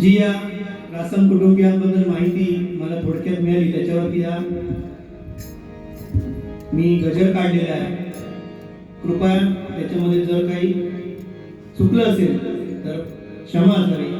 जी या रासम कुटुंबियांबद्दल माहिती मला थोडक्यात मिळाली त्याच्यावरती या मी गजर काढलेला आहे. कृपया त्याच्यामध्ये जर काही चुकलं असेल तर क्षमा असावी.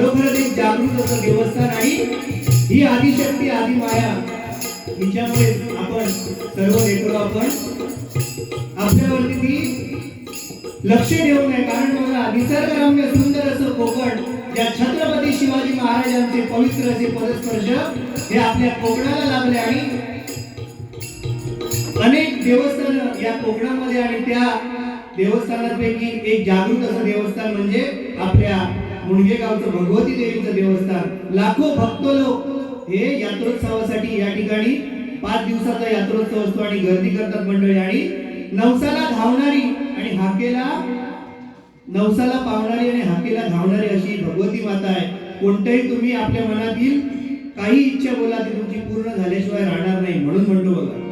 खरोखरच एक जागृत असं देवस्थान आणि ही आदिशक्ती आदिमाया हिच्यामुळे आपण सर्व लेकरं आपण आपल्यावरती ती लक्ष देऊ नये. कारण मला निसर्गरम्य सुंदर असं कोकण या छत्रपती शिवाजी महाराजांचे पवित्र असे पदस्पर्श हे आपल्या कोकणाला लाभले आणि अनेक देवस्थान या कोकणामध्ये आणि त्या देवस्थानापैकी एक जागृत असं देवस्थान म्हणजे आपल्या गावचं भगवती देवीचं देवस्थान. लाखो भक्त लोक हे यात्रोत्सवासाठी या ठिकाणी पाच दिवसाचा यात्रोत्सव असतो आणि गर्दी करतात मंडळी. आणि नवसाला धावणारी आणि हाकेला नवसाला पावणारी आणि हाकेला धावणारी अशी भगवती माता आहे. कोणत्याही तुम्ही आपल्या मनातील काही इच्छा बोला ती तुमची पूर्ण झाल्याशिवाय राहणार नाही. म्हणून म्हणतो बघा.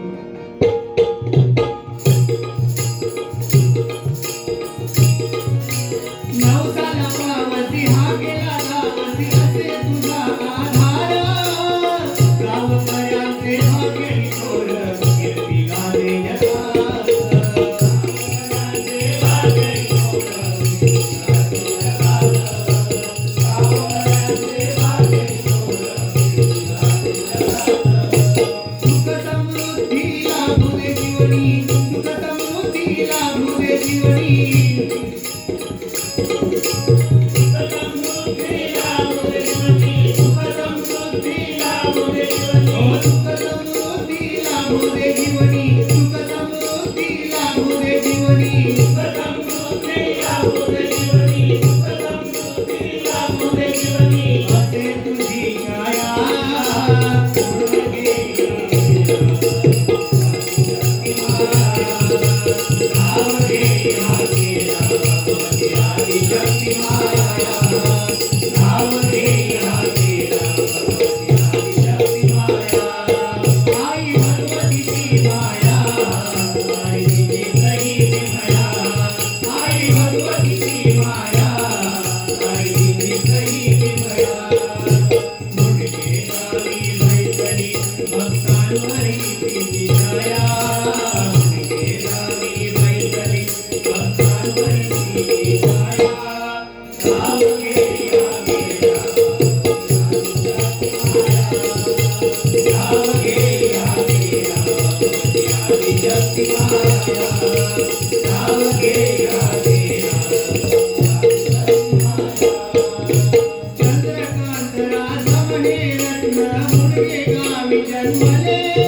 சிவை जन्मले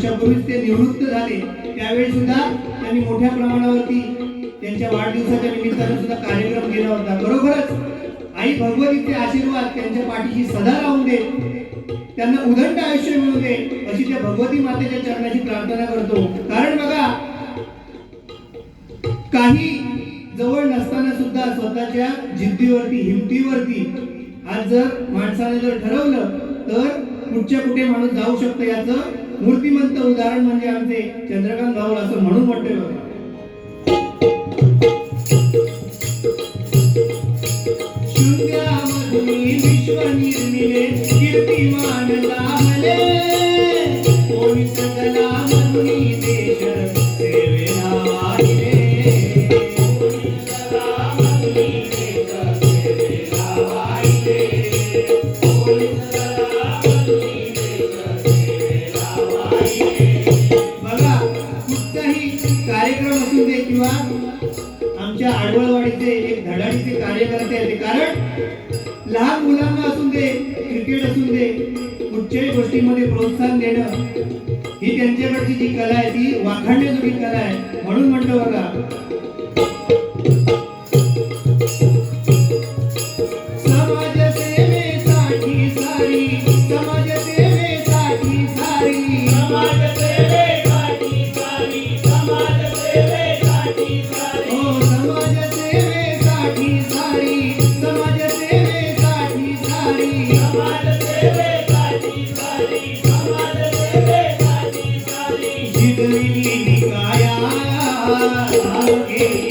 वर्षापूर्वीच ते निवृत्त झाले त्यावेळी सुद्धा त्यांनी मोठ्या प्रमाणावरती त्यांच्या वाढदिवसाच्या निमित्तानं सुद्धा कार्यक्रम केला होता. बरोबरच आई भगवतीचे आशीर्वाद त्यांच्या पाठीशी सदा राहून दे. त्यांना उदंड आयुष्य मिळू दे अशी त्या भगवती मातेच्या चरणाची प्रार्थना करतो. कारण बघा काही जवळ नसताना सुद्धा स्वतःच्या जिद्दीवरती हिमतीवरती आज जर माणसाने जर ठरवलं तर कुठच्या कुठे माणूस जाऊ शकतो याचं मूर्तिमंत उदाहरण म्हणजे आमचे चंद्रकांत भाऊ असं म्हणून वाटते बघा आमच्या आडवळवाडीचे एक धडाडीचे कार्यकर्ते आहेत. कारण लहान मुलांना असून दे क्रिकेट असून दे कुठच्याही गोष्टीमध्ये प्रोत्साहन देणं ही त्यांच्याकडची जी कला आहे ती वाखाणण्याजोगी कला आहे. म्हणून म्हणतो बघा Thank you.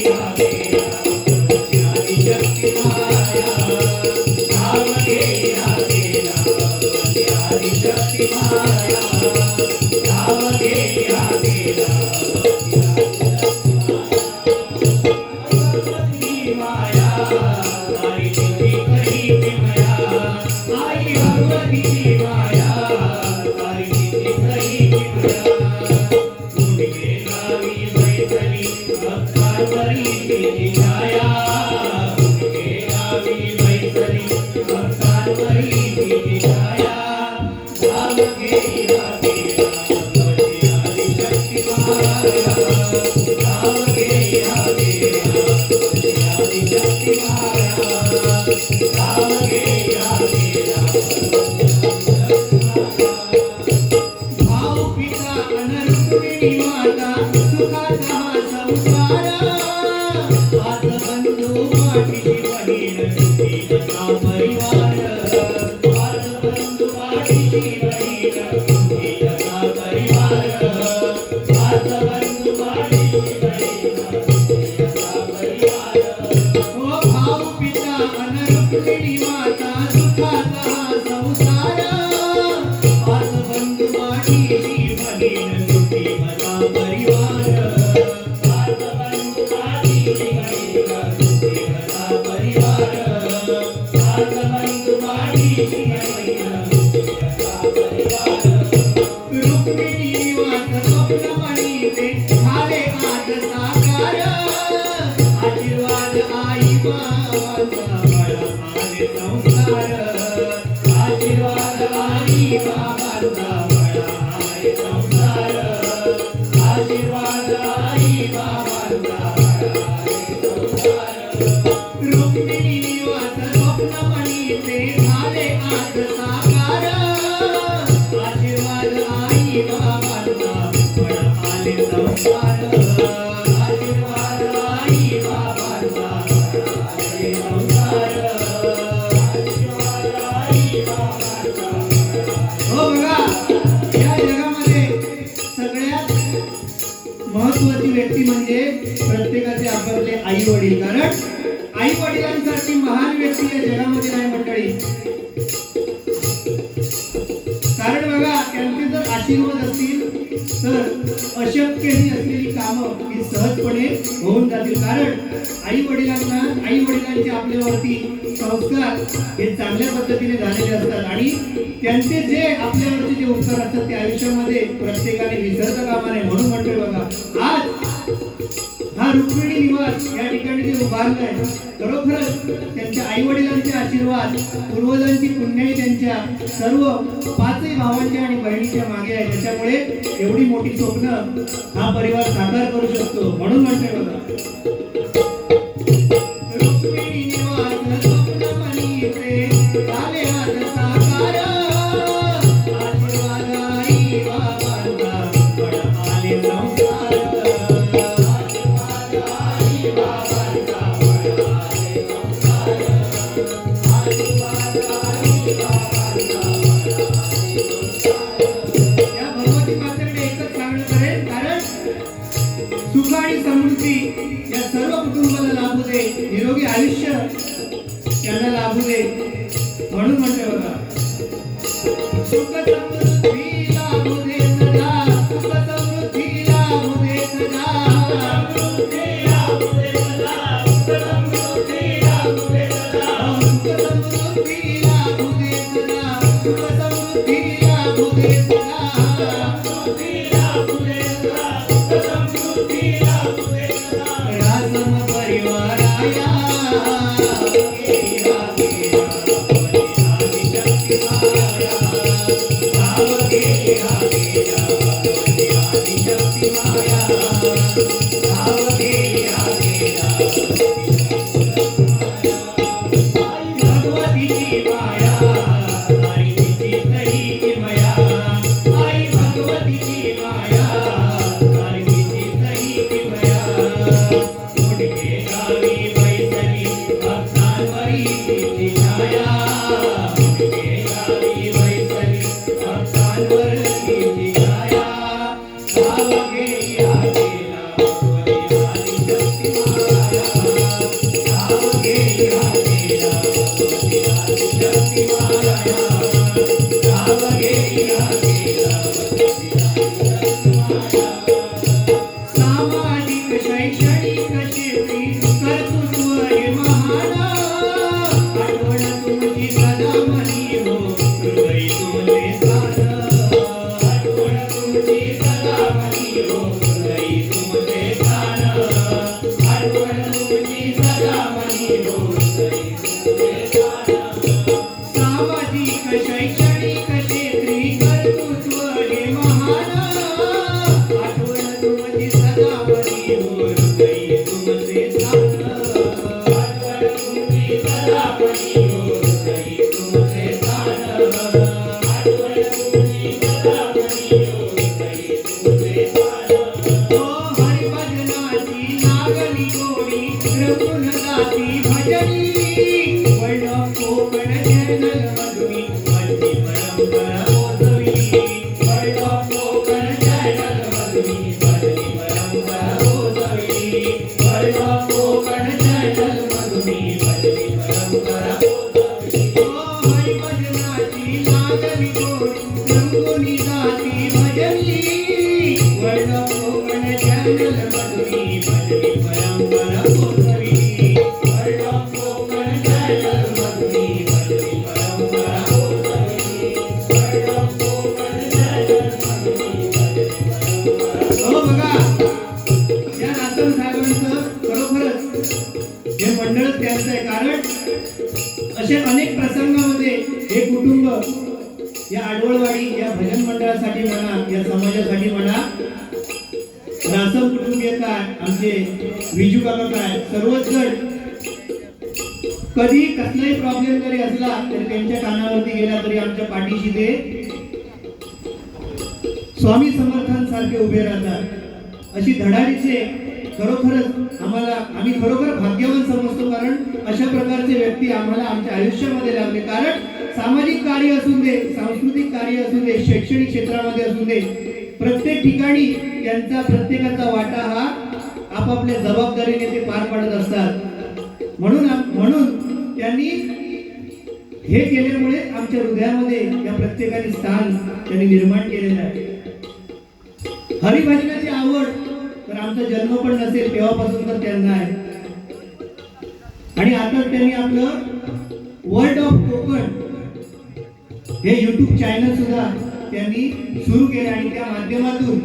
Thank you. हो महत्वाची व्यक्ती म्हणजे प्रत्येकाचे आपले आई वडील कारण आई वडिलांसाठी महान व्यक्ती या जगामध्ये नाही कारण बघा त्यांचे जर आशीर्वाद असतील तर अशक्यही असलेली कामं ही सहजपणे होऊन जातील. कारण आई वडिलांना आई वडिलांचे आपल्यावरती संस्कार हे चांगल्या पद्धतीने झालेले असतात. आणि त्यांचे जे आपल्यावरती जे उपकार असतात ते आयुष्यामध्ये प्रत्येकाने विसरता कामा नये. म्हणून म्हणतोय बघा आज रुक्मिणी निवास या ठिकाणी जे उभारलं आहे. खरोखरच त्यांच्या आई वडिलांचे आशीर्वाद पूर्वजांची पुण्याई त्यांच्या सर्व पाचही भावांच्या आणि बहिणीच्या मागे आहे. त्याच्यामुळे एवढी मोठी स्वप्न हा परिवार साकार करू शकतो. म्हणून म्हटले होतं Thank you. या या भजन मंडळासाठी म्हणा या समाजासाठी म्हणा रासम कुटुंबीय काय आमचे विजू काका काय सर्वच जण कधी कसलाही प्रॉब्लेम जरी असला तरी त्यांच्या कानावरती गेला तरी आमच्या पाठीशी ते स्वामी समर्थांसारखे उभे राहतात. अशी धडाडीचे खरोखरच आम्हाला आम्ही खरोखर भाग्यवान समजतो कारण अशा प्रकारचे व्यक्ती आम्हाला आमच्या आयुष्यामध्ये लागले. कारण सामाजिक कार्य असू दे सांस्कृतिक कार्य असू दे शैक्षणिक क्षेत्रामध्ये असू दे प्रत्येक ठिकाणी त्यांचा प्रत्येकाचा वाटा हा आपापल्या जबाबदारीने ते पार पाडत असतात. म्हणून म्हणून त्यांनी हे केल्यामुळे आमच्या हृदयामध्ये या प्रत्येकाने स्थान त्यांनी निर्माण केलेलं आहे. हरिभजना आमचा जन्म पण नसेल तेव्हापासून तर त्यांना आहे. आणि आता त्यांनी आपलं वर्ल्ड ऑफ कोकण हे युट्यूब चॅनल सुद्धा त्यांनी सुरू केले आणि त्या माध्यमातून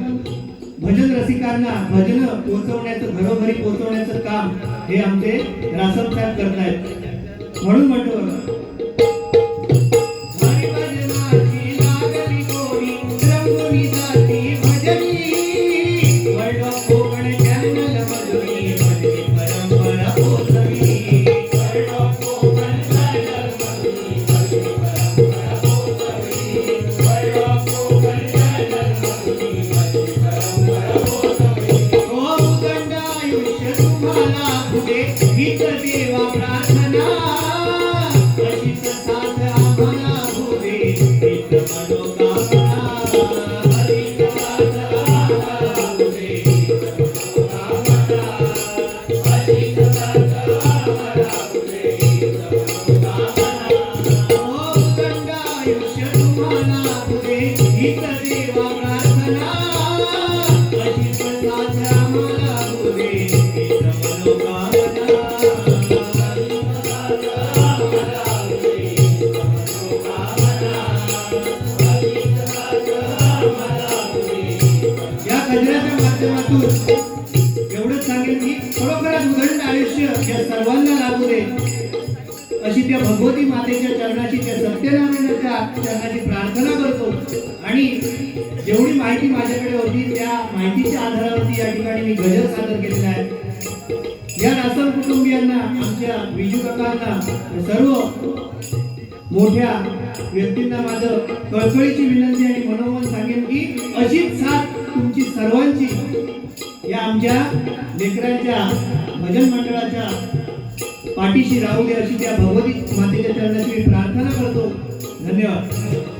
भजन रसिकांना भजन पोहोचवण्याचं घरोघरी पोहोचवण्याचं काम हे आमचे रासम साहेब करत आहेत म्हणून म्हणतो सत्यनारायणाच्या चरणाची प्रार्थना करतो. आणि जेवढी माहिती माझ्याकडे होती त्या माहितीच्या आधारावरती या ठिकाणी मी गजर सादर केलेला आहे. या रासर कुटुंबियांना आमच्या विजू काकांना सर्व मोठ्या व्यक्तींना माझं कळकळीची विनंती आणि मनोमन सांगेन की अशीच साथ तुमची सर्वांची या आमच्या लेकरांच्या भजन मंडळाच्या पाठीशी राहू दे अशी त्या भगवती मातेच्या चरणाची प्रार्थना करतो. धन्यवाद.